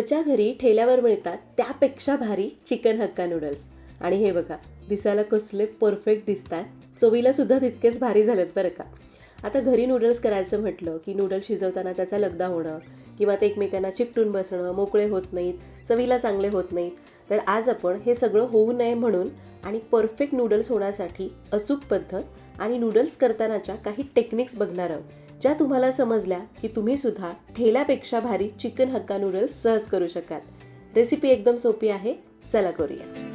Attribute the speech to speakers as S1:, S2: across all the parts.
S1: घरच्या घरी ठेल्यावर मिळतात त्यापेक्षा भारी चिकन हक्का नूडल्स आणि हे बघा दिसायला कसले परफेक्ट दिसतात. चवीला सुद्धा तितकेच भारी झालेत बरं का. आता घरी नूडल्स करायचं म्हटलं की नूडल्स शिजवताना त्याचा लगदा होणं किंवा ते एकमेकांना चिकटून बसणं मोकळे होत नाहीत चवीला चांगले होत नाहीत तर आज आपण हे सगळं होऊ नये म्हणून आणि परफेक्ट नूडल्स होण्यासाठी अचूक पद्धत आणि नूडल्स करतानाच्या काही टेक्निक्स बघणार आहोत. ज्या तुम्हाला समजल्या की तुम्ही सुद्धा ठेल्यापेक्षा भारी चिकन हक्का नूडल्स सहज करू शकाल. रेसिपी एकदम सोपी आहे. चला करूया.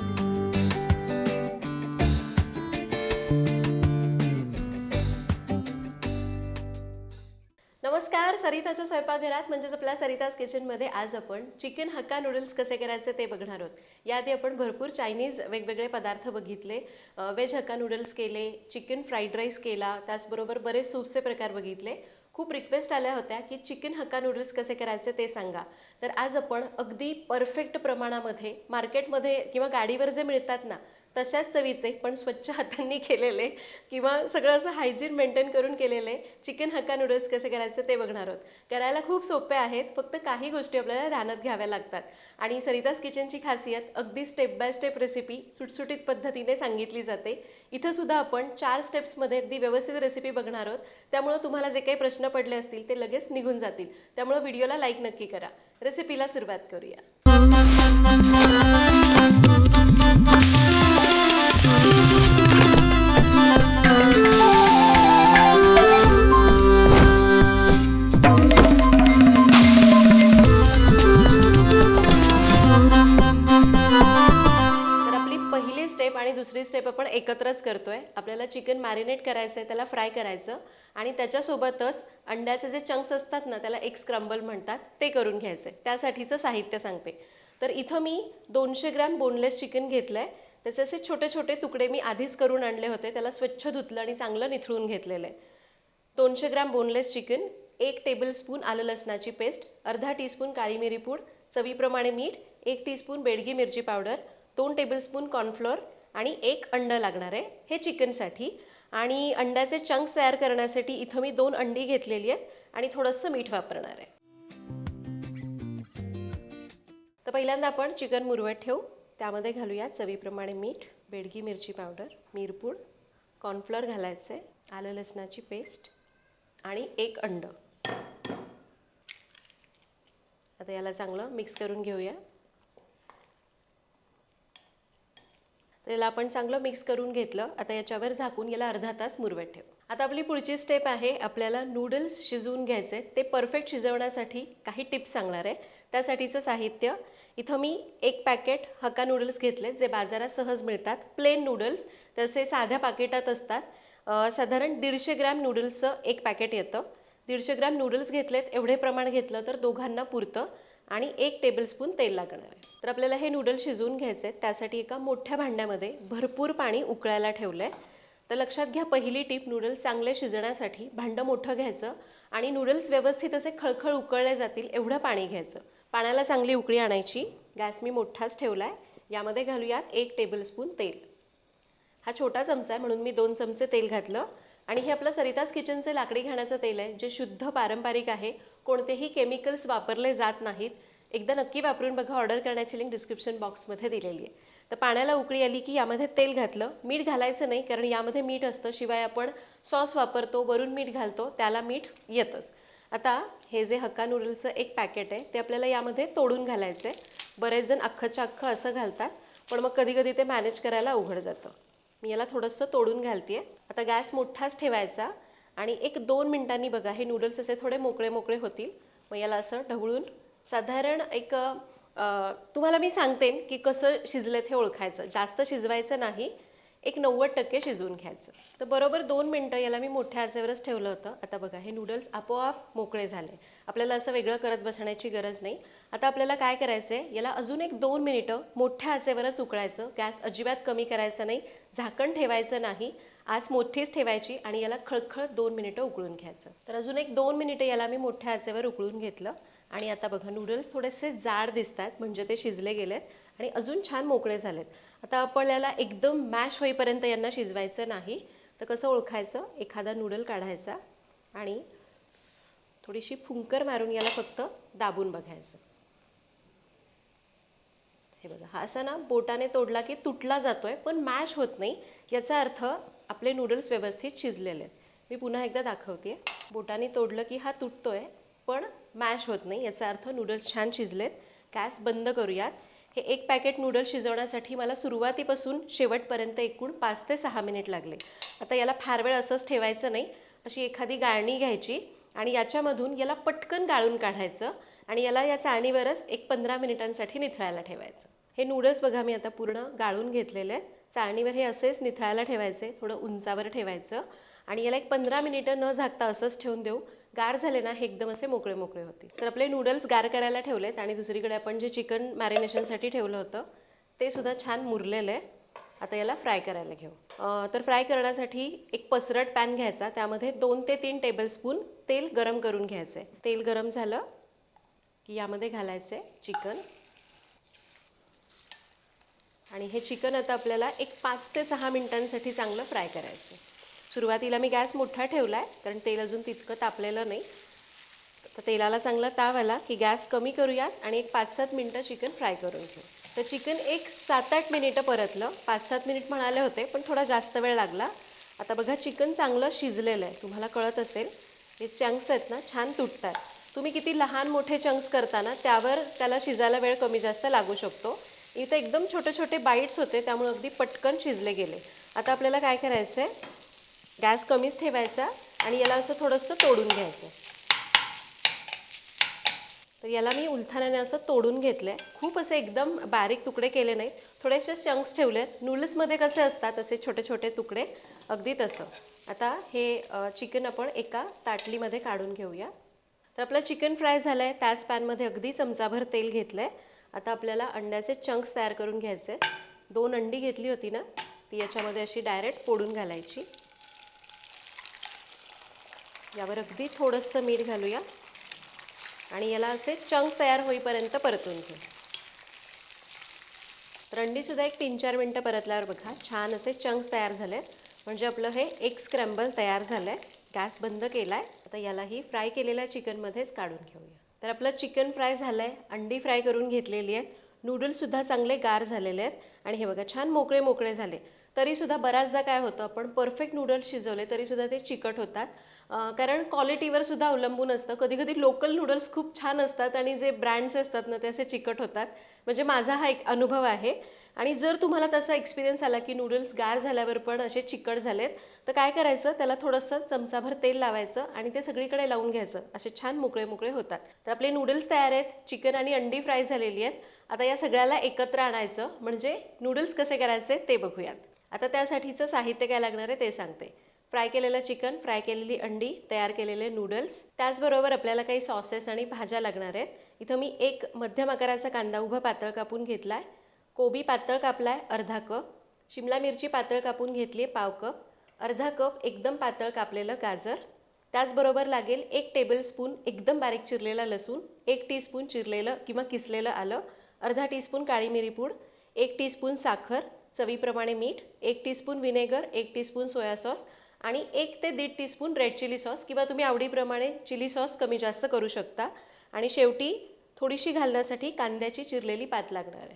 S1: सरिताच्या स्वयंपाकघरात म्हणजेच आपल्या सरिताज किचनमध्ये आज आपण चिकन हक्का नूडल्स कसे करायचे ते बघणार आहोत. याआधी आपण भरपूर चायनीज वेगवेगळे पदार्थ बघितले. व्हेज हक्का नूडल्स केले चिकन फ्राईड राईस केला त्याचबरोबर बरेच सूपचे प्रकार बघितले. खूप रिक्वेस्ट आल्या होत्या की चिकन हक्का नूडल्स कसे करायचे ते सांगा. तर आज आपण अगदी परफेक्ट प्रमाणामध्ये मार्केटमध्ये किंवा गाडीवर जे मिळतात ना तशाच चवीचे पण स्वच्छ हातांनी केलेले किंवा सगळं असं हायजीन मेंटेन करून केलेले चिकन हक्का नूडल्स कसे करायचे ते बघणार आहोत. करायला खूप सोपे आहेत फक्त काही गोष्टी आपल्याला ध्यानात घ्याव्या लागतात. आणि सरिताज किचनची खासियत अगदी स्टेप बाय स्टेप रेसिपी सुटसुटीत पद्धतीने सांगितली जाते. इथं सुद्धा आपण चार स्टेप्समध्ये अगदी व्यवस्थित रेसिपी बघणार आहोत. त्यामुळं तुम्हाला जे काही प्रश्न पडले असतील ते लगेच निघून जातील. त्यामुळं व्हिडिओला लाईक नक्की करा. रेसिपीला सुरुवात करूया. दुसरी स्टेप आपण एकत्रच करतोय. आपल्याला चिकन मॅरिनेट करायचं आहे त्याला फ्राय करायचं आणि त्याच्यासोबतच अंड्याचे जे चंक्स असतात ना त्याला एक स्क्रम्बल म्हणतात ते करून घ्यायचे त्यासाठीचं साहित्य सांगते. तर इथं मी दोनशे ग्रॅम बोनलेस चिकन घेतलं आहे त्याचे असे छोटे छोटे तुकडे मी आधीच करून आणले होते. त्याला स्वच्छ धुतलं आणि चांगलं निथळून घेतलेलं आहे. दोनशे ग्रॅम बोनलेस चिकन एक टेबलस्पून आलं लसणाची पेस्ट अर्धा टीस्पून काळी मिरी पूड चवीप्रमाणे मीठ एक टीस्पून बेडगी मिरची पावडर दोन टेबलस्पून कॉर्नफ्लोअर आणि एक अंडं लागणार आहे हे चिकनसाठी. आणि अंड्याचे चंक्स तयार करण्यासाठी इथं मी दोन अंडी घेतलेली आहेत आणि थोडंसं मीठ वापरणार आहे. तर पहिल्यांदा आपण चिकन मुरवत ठेवू. त्यामध्ये घालूया चवीप्रमाणे मीठ बेडगी मिरची पावडर मिरपूड कॉर्नफ्लोअर घालायचं आहे आलं लसणाची पेस्ट आणि एक अंड. आता याला चांगलं मिक्स करून घेऊया. तर याला आपण चांगलं मिक्स करून घेतलं. आता याच्यावर झाकून याला अर्धा तास मुरवत ठेवू. आता आपली पुढची स्टेप आहे आपल्याला नूडल्स शिजवून घ्यायचे ते परफेक्ट शिजवण्यासाठी काही टिप्स सांगणार आहे. त्यासाठीचं साहित्य इथं मी एक पॅकेट हक्का नूडल्स घेतले जे बाजारात सहज मिळतात. प्लेन नूडल्स तसे साध्या पाकिटात असतात. साधारण दीडशे ग्रॅम नूडल्सचं एक पॅकेट येतं. दीडशे ग्रॅम नूडल्स घेतलेत एवढे प्रमाण घेतलं तर दोघांना पुरतं. आणि एक टेबलस्पून तेल लागणार आहे. तर आपल्याला हे नूडल्स शिजवून घ्यायचे आहेत त्यासाठी एका मोठ्या भांड्यामध्ये भरपूर पाणी उकळायला ठेवलं आहे तर लक्षात घ्या पहिली टीप नूडल्स चांगले शिजण्यासाठी भांडं मोठं घ्यायचं आणि नूडल्स व्यवस्थित असे खळखळ उकळले जातील एवढं पाणी घ्यायचं. पाण्याला चांगली उकळी आणायची. गॅस मी मोठाच ठेवला आहे यामध्ये घालूयात एक टेबलस्पून तेल. हा छोटा चमचा आहे म्हणून मी दोन चमचे तेल घातलं. आणि हे आपलं सरिताज किचनचे लाकडी घाण्याचं तेल आहे जे शुद्ध पारंपरिक आहे. कोणतेही केमिकल्स वापरले जात नाहीत. एकदा नक्की वापरून बघा ऑर्डर करण्याची लिंक डिस्क्रिप्शन बॉक्समध्ये दिलेली आहे. तर पाण्याला उकळी आली की यामध्ये तेल घातलं. मीठ घालायचं नाही कारण यामध्ये मीठ असतं. शिवाय आपण सॉस वापरतो वरून मीठ घालतो त्याला मीठ येतंच. आता हे जे हक्का नूडल्सचं एक पॅकेट आहे ते आपल्याला यामध्ये तोडून घालायचं आहे बरेच जण अख्खंच्या अख्खं असं घालतात पण मग कधी कधी ते मॅनेज करायला अवघड जातं. मी याला थोडंसं तोडून घालते आता गॅस मोठाच ठेवायचा. आणि एक दोन मिनिटांनी बघा हे नूडल्स असे थोडे मोकळे मोकळे होतील. मग याला असं ढवळून साधारण एक तुम्हाला मी सांगते की कसं शिजलेत हे ओळखायचं. जास्त शिजवायचं नाही. एक नव्वद टक्के शिजवून घ्यायचं. तर बरोबर दोन मिनटं याला मी मोठ्या आचेवरच ठेवलं होतं. आता बघा हे नूडल्स आपोआप मोकळे झाले. आपल्याला असं वेगळं करत बसण्याची गरज नाही. आता आपल्याला काय करायचं आहे याला अजून एक दोन मिनिटं मोठ्या आचेवरच उकळायचं. गॅस अजिबात कमी करायचं नाही. झाकण ठेवायचं नाही. आज मोठीच ठेवायची आणि याला खळखळ दोन मिनिटं उकळून घ्यायचं. तर अजून एक दोन मिनिटं याला मी मोठ्या आचेवर उकळून घेतलं. आणि आता बघा नूडल्स थोडेसे जाड दिसतात. म्हणजे ते शिजले गेलेत. आणि अजून छान मोकळे झालेत. आता आपल्याला एकदम मॅश होईपर्यंत यांना शिजवायचं नाही. तर कसं ओळखायचं? एखादा नूडल काढायचा आणि थोडीशी फुंकर मारून याला फक्त दाबून बघायचं. हे बघा हा असा ना बोटाने तोडला की तुटला जातोय पण मॅश होत नाही. याचा अर्थ आपले नूडल्स व्यवस्थित शिजलेले आहेत. मी पुन्हा एकदा दाखवते. बोटाने तोडलं की हा तुटतोय पण मॅश होत नाही. याचा अर्थ नूडल्स छान शिजलेत. गॅस बंद करूयात. हे एक पॅकेट नूडल्स शिजवण्यासाठी मला सुरुवातीपासून शेवटपर्यंत एकूण पाच ते सहा मिनिट लागले. आता याला फार वेळ असंच ठेवायचं नाही. अशी एखादी गाळणी घ्यायची आणि याच्यामधून याला पटकन गाळून काढायचं आणि याला या चाळणीवरच एक पंधरा मिनिटांसाठी निथळायला ठेवायचं. हे नूडल्स बघा मी आता पूर्ण गाळून घेतलेले आहेत. चाळणीवर हे असेच निथळायला ठेवायचे थोडं उंचावर ठेवायचं. आणि याला एक पंधरा मिनिटं न झाकता असंच ठेवून देऊ. गार झाले ना हे एकदम असे मोकळे मोकळे होते. तर आपले नूडल्स गार करायला ठेवलेत आणि दुसरीकडे आपण जे चिकन मॅरिनेशनसाठी ठेवलं होतं ते सुद्धा छान मुरलेलं आहे. आता याला फ्राय करायला घेऊ. तर फ्राय करण्यासाठी एक पसरट पॅन घ्यायचा. त्यामध्ये दोन ते तीन टेबलस्पून तेल गरम करून घ्यायचं आहे तेल गरम झालं की यामध्ये घालायचं आहे चिकन आणि हे चिकन आता आपल्याला एक पाच ते सहा मिनिटांसाठी चांगलं फ्राय करायचं आहे सुरुवातीला मी गॅस मोठा ठेवला आहे कारण तेल अजून तितकं तापलेलं नाही. तर तेलाला चांगला ताव आला की गॅस कमी करूयात आणि एक पाच सात मिनटं चिकन फ्राय करून घेऊ. तर चिकन एक सात आठ मिनिटं परतलं. पाच सात मिनिट म्हणाले होते पण थोडा जास्त वेळ लागला. आता बघा चिकन चांगलं शिजलेलं आहे. तुम्हाला कळत असेल हे चंक्स आहेत ना छान तुटतात. तुम्ही किती लहान मोठे चंक्स करताना त्यावर त्याला शिजायला वेळ कमी जास्त लागू शकतो. इथं एकदम छोटे छोटे बाईट्स होते त्यामुळे अगदी पटकन शिजले गेले. आता आपल्याला काय करायचं आहे गॅस कमीच ठेवायचा आणि याला असं थोडंसं तोडून घ्यायचं. तर याला मी उलथाण्याने असं तोडून घेतलं आहे खूप असे एकदम बारीक तुकडे केले नाहीत. थोडेसे चंक्स ठेवले आहेत नूडल्समध्ये कसे असतात असे छोटे छोटे तुकडे. अगदी तसं. आता हे चिकन आपण एका ताटलीमध्ये काढून घेऊया. तर आपलं चिकन फ्राय झालं आहे त्याच पॅनमध्ये अगदी चमचाभर तेल घेतलं आहे आता आपल्याला अंड्याचे चंक्स तयार करून घ्यायचे दोन अंडी घेतली होती ना? ती याच्यामध्ये अशी डायरेक्ट फोडून घालायची. यावर अगदी थोडंसं मीठ घालूया. आणि याला असे चंक्स तयार होईपर्यंत परतून घेऊ. रंडीसुद्धा एक तीन चार मिनटं परतल्यावर बघा छान असे चंक्स तयार झाले. म्हणजे आपलं हे एक स्क्रॅम्बल तयार झालं आहे गॅस बंद केला आहे आता यालाही फ्राय केलेल्या चिकनमध्येच काढून घेऊया. तर आपलं चिकन फ्राय झालं आहे अंडी फ्राय करून घेतलेली आहेत. नूडल्ससुद्धा चांगले गार झालेले आहेत. आणि हे बघा छान मोकळे मोकळे झाले. तरीसुद्धा बऱ्याचदा काय होतं आपण परफेक्ट नूडल्स शिजवले तरीसुद्धा ते चिकट होतात. कारण क्वालिटीवर सुद्धा अवलंबून असतं. कधी कधी लोकल नूडल्स खूप छान असतात आणि जे ब्रँड्स असतात ना ते असे चिकट होतात. म्हणजे माझा हा एक अनुभव आहे. आणि जर तुम्हाला तसा एक्सपिरियन्स आला की नूडल्स गार झाल्यावर पण असे चिकट झालेत तर काय करायचं? त्याला थोडंसं चमचाभर तेल लावायचं आणि ते सगळीकडे लावून घ्यायचं. असे छान मोकळे मोकळे होतात. तर आपले नूडल्स तयार आहेत. चिकन आणि अंडी फ्राय झालेली आहेत. आता या सगळ्याला एकत्र आणायचं. म्हणजे नूडल्स कसे करायचे ते बघूयात. आता त्यासाठीचं साहित्य काय लागणार आहे ते सांगते. फ्राय केलेलं चिकन फ्राय केलेली अंडी तयार केलेले नूडल्स त्याचबरोबर आपल्याला काही सॉसेस आणि भाज्या लागणार आहेत. इथं मी एक मध्यम आकाराचा कांदा उभा पातळ कापून घेतला आहे कोबी पातळ कापला आहे अर्धा कप. शिमला मिरची पातळ कापून घेतली आहे पाव कप. अर्धा कप एकदम पातळ कापलेलं गाजर. त्याचबरोबर लागेल एक टेबलस्पून एकदम बारीक चिरलेला लसूण एक टीस्पून चिरलेलं किंवा किसलेलं आलं अर्धा टीस्पून काळी मिरी पूड एक टीस्पून साखर चवीप्रमाणे मीठ एक टीस्पून व्हिनेगर एक टीस्पून सोया सॉस आणि एक ते दीड टीस्पून रेड चिली सॉस किंवा तुम्ही आवडीप्रमाणे चिली सॉस कमी जास्त करू शकता. आणि शेवटी थोडीशी घालण्यासाठी कांद्याची चिरलेली पात लागणार आहे.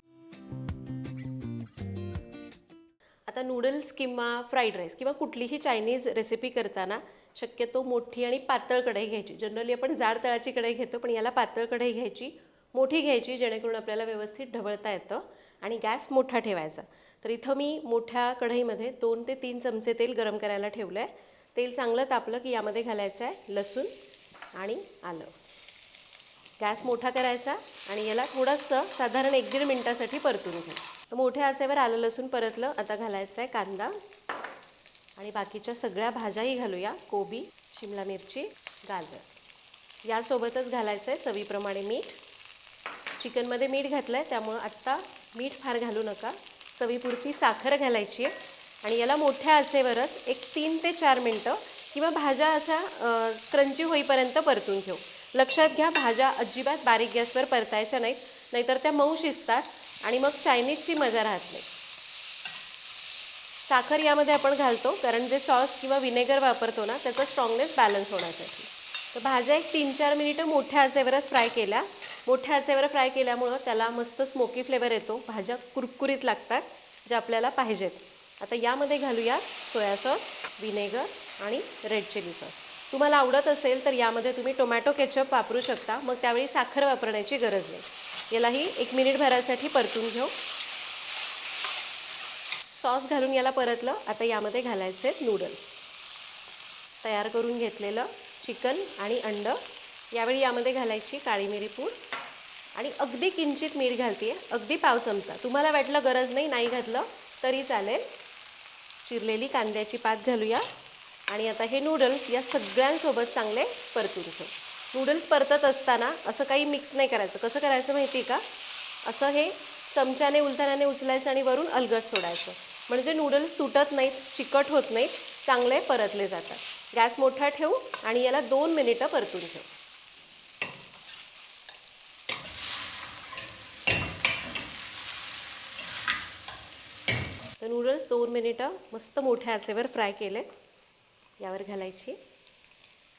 S1: आता नूडल्स किंवा फ्राईड राईस किंवा कुठलीही चायनीज रेसिपी करताना शक्यतो मोठी आणि पातळ कढई घ्यायची. जनरली आपण जाड तळाची कढई घेतो पण याला पातळ कढई घ्यायची मोठी घ्यायची जेणेकरून आपल्याला व्यवस्थित ढवळता येतं आणि गॅस मोठा ठेवायचा. तर इथं मी मोठ्या कढईमध्ये दोन ते तीन चमचे तेल गरम करायला ठेवलं आहे तेल चांगलं तापलं की यामध्ये घालायचं आहे लसूण आणि आलं. गॅस मोठा करायचा आणि याला थोडंसं साधारण एक दीड मिनटासाठी परतून घेऊ तर मोठ्या असेवर आलं लसूण परतलं आता घालायचं आहे कांदा. आणि बाकीच्या सगळ्या भाज्याही घालूया कोबी शिमला मिरची गाजर. यासोबतच घालायचं आहे चवीप्रमाणे मीठ. चिकनमध्ये मीठ घातलं आहे त्यामुळं आत्ता मीठ फार घालू नका. चवीपुरती साखर घालायची आहे. आणि याला मोठ्या आचेवरच एक तीन ते चार मिनटं किंवा भाज्या अशा क्रंची होईपर्यंत परतून घेऊ लक्षात घ्या भाज्या अजिबात बारीक गॅसवर परतायच्या नाहीत नाहीतर त्या मऊ शिजतात आणि मग चायनीजची मजा राहत नाही. साखर यामध्ये आपण घालतो कारण जे सॉस किंवा विनेगर वापरतो ना त्याचा स्ट्रॉंगनेस बॅलन्स होण्यासाठी. तर भाज्या एक तीन चार मिनिटं मोठ्या आचेवरच फ्राय केल्या मोठ्या आचेवर फ्राय केल्यामुळं त्याला मस्त स्मोकी फ्लेवर येतो. भाज्या कुरकुरीत लागतात ज्या आपल्याला पाहिजेत. आता यामध्ये घालूया सोया सॉस विनेगर आणि रेड चिली सॉस तुम्हाला आवडत असेल तर यामध्ये तुम्ही टोमॅटो केचप वापरू शकता. मग त्यावेळी साखर वापरण्याची गरज नाही. यालाही एक मिनिट भरासाठी परतून घेऊ. सॉस घालून याला परतलं. आता यामध्ये घालायचे नूडल्स तयार करून घेतलेलं चिकन आणि अंड. यावेळी यामध्ये घालायची काळी मिरी पूड. आणि अगदी किंचित मीठ घालते अगदी पाव चमचा. तुम्हाला वाटलं गरज नाही नाही घातलं तरी चालेल. चिरलेली कांद्याची पात घालूया. आणि आता हे नूडल्स या सगळ्यांसोबत चांगले परतून घेऊ. नूडल्स परतत असताना असं काही मिक्स नाही करायचं. कसं करायचं माहिती आहे का? असं हे चमच्याने उलथण्याने उचलायचं आणि वरून अलगट सोडायचं. म्हणजे नूडल्स तुटत नाहीत चिकट होत नाहीत चांगले परतले जातात. गॅस मोठा ठेवू आणि याला दोन मिनिटं परतून घेऊ. तर नूडल्स दोन मिनिटं मस्त मोठ्या आचेवर फ्राय केले. यावर घालायची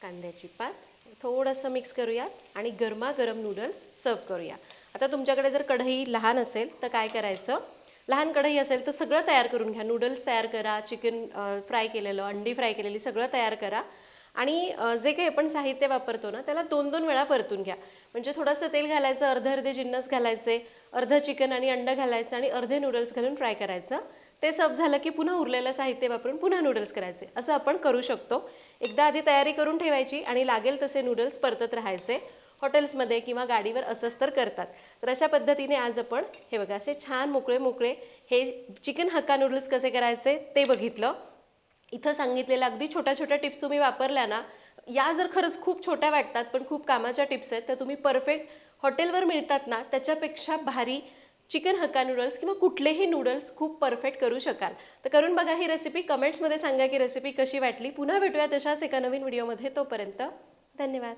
S1: कांद्याची पात. थोडंसं मिक्स करूयात आणि गरमागरम नूडल्स सर्व करूया आता तुमच्याकडे जर कढई लहान असेल तर काय करायचं? लहान कढई असेल तर सगळं तयार करून घ्या. नूडल्स तयार करा चिकन फ्राय केलेलं अंडी फ्राय केलेली सगळं तयार करा. आणि जे काही आपण साहित्य वापरतो ना त्याला दोन दोन वेळा परतून घ्या. म्हणजे थोडंसं तेल घालायचं अर्धे अर्धे जिन्नस घालायचे अर्धं चिकन आणि अंडं घालायचं आणि अर्धे नूडल्स घालून फ्राय करायचं. ते सब झालं की पुन्हा उरलेलं साहित्य वापरून पुन्हा नूडल्स करायचे. असं आपण करू शकतो. एकदा आधी तयारी करून ठेवायची आणि लागेल तसे नूडल्स परतत राहायचे. हॉटेल्समध्ये किंवा गाडीवर असंच तर करतात. तर अशा पद्धतीने आज आपण हे बघा असे छान मोकळे मोकळे हे चिकन हक्का नूडल्स कसे करायचे ते बघितलं. इथं सांगितलेलं अगदी छोट्या छोट्या टिप्स तुम्ही वापरल्या ना या जर खरंच खूप छोट्या वाटतात पण खूप कामाच्या टिप्स आहेत तर तुम्ही परफेक्ट हॉटेलवर मिळतात ना त्याच्यापेक्षा भारी चिकन हक्का नूडल्स किंवा कुठलेही नूडल्स खूप परफेक्ट करू शकाल. तर करून बघा ही रेसिपी कमेंट्समध्ये सांगा की रेसिपी कशी वाटली. पुन्हा भेटूया तशाच एका नवीन व्हिडिओमध्ये तोपर्यंत धन्यवाद.